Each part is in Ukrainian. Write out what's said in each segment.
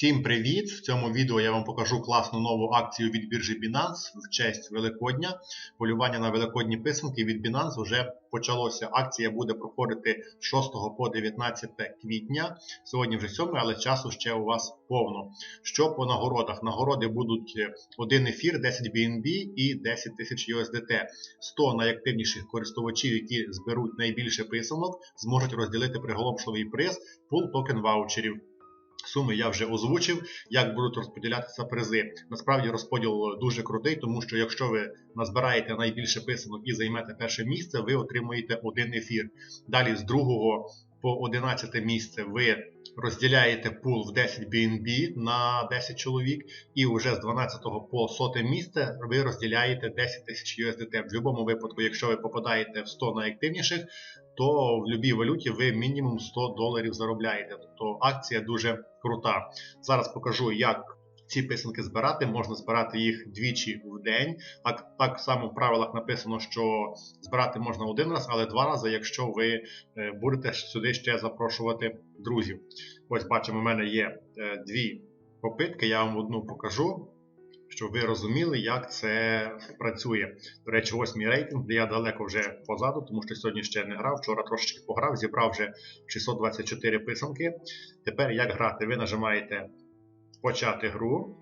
Всім привіт! В цьому відео я вам покажу класну нову акцію від біржі Binance в честь Великодня. Полювання на великодні писанки від Binance вже почалося. Акція буде проходити з 6 по 19 квітня. Сьогодні вже 7, але часу ще у вас повно. Що по нагородах? Нагороди будуть один ефір, 10 BNB і 10 тисяч USDT. 100 найактивніших користувачів, які зберуть найбільше писанок, зможуть розділити приголомшливий приз пул токен ваучерів. Суми я вже озвучив, як будуть розподілятися призи. Насправді розподіл дуже крутий, тому що якщо ви назбираєте найбільше писанок і займете перше місце, ви отримуєте один ефір. Далі з другого по 11 місце ви розділяєте пул в 10 BNB на 10 чоловік, і вже з 12 по 100 місце ви розділяєте 10 тисяч USDT. В будь-якому випадку, якщо ви попадаєте в 100 найактивніших, то в будь-якій валюті ви мінімум 100 доларів заробляєте. Тобто акція дуже крута. Зараз покажу, як ці писанки збирати. Можна збирати їх двічі в день. Так так само в правилах написано, що збирати можна один раз, але два рази, якщо ви е, будете сюди ще запрошувати друзів. Ось бачимо, у мене є е, дві попитки, я вам одну покажу. Щоб ви розуміли, як це працює. До речі, ось мій рейтинг, де я далеко вже позаду, тому що сьогодні ще не грав. Вчора трошечки пограв, зібрав вже 624 писанки. Тепер як грати? Ви нажимаєте почати гру.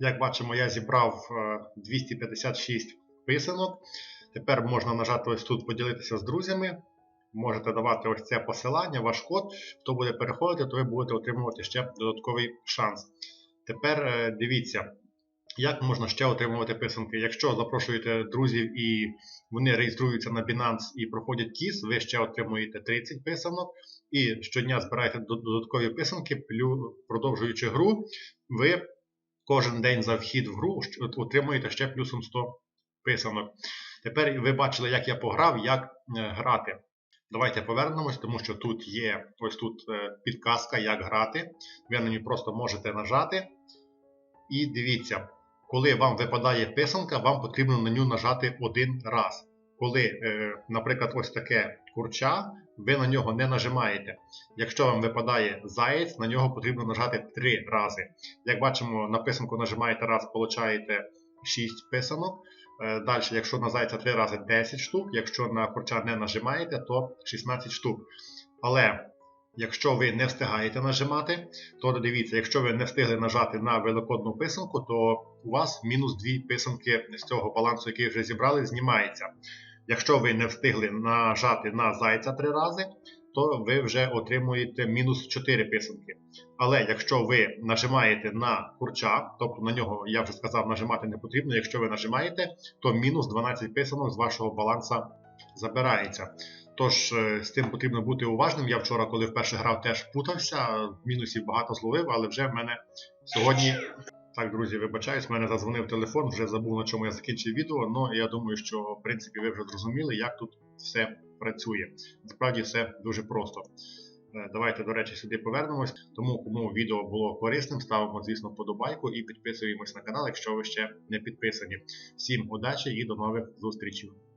Як бачимо, я зібрав 256 писанок. Тепер можна нажати ось тут поділитися з друзями. Можете давати ось це посилання, ваш код. Хто буде переходити, то ви будете отримувати ще додатковий шанс. Тепер е, дивіться, як можна ще отримувати писанки. Якщо запрошуєте друзів і вони реєструються на Binance і проходять кіс, ви ще отримуєте 30 писанок. І щодня збираєте додаткові писанки, продовжуючи гру, ви кожен день за вхід в гру отримуєте ще плюсом 100 писанок. Тепер ви бачили, як я пограв, як е, грати. Давайте повернемось, тому що тут є ось тут е, підказка, як грати. Ви на ній просто можете нажати. І дивіться, коли вам випадає писанка, вам потрібно на ню нажати один раз. Коли, е, наприклад, ось таке курча, ви на нього не нажимаєте. Якщо вам випадає заєць, на нього потрібно нажати 3 рази. Як бачимо, на писанку нажимаєте раз, получаєте 6 писанок. Е, Далі, якщо на зайця 3 рази 10 штук, якщо на курча не нажимаєте, то 16 штук. Але якщо ви не встигаєте нажимати, то дивіться, якщо ви не встигли нажати на великодну писанку, то у вас мінус 2 писанки з цього балансу, який вже зібрали, знімається. Якщо ви не встигли нажати на зайця 3 рази, то ви вже отримуєте мінус 4 писанки. Але якщо ви нажимаєте на курча, тобто на нього, я вже сказав, нажимати не потрібно, якщо ви нажимаєте, то мінус 12 писанок з вашого баланса забирається. Тож, е, з цим потрібно бути уважним. Я вчора, коли вперше грав, теж путався, мінусів багато зловив, але вже в мене сьогодні. Так, друзі, вибачаюсь, в мене зазвонив телефон, вже забув, на чому я закінчив відео, але я думаю, що в принципі ви вже зрозуміли, як тут все працює. Насправді все дуже просто. Е, давайте, до речі, сюди повернемось. Тому, кому відео було корисним, ставимо, звісно, вподобайку і підписуємось на канал, якщо ви ще не підписані. Всім удачі і до нових зустрічей!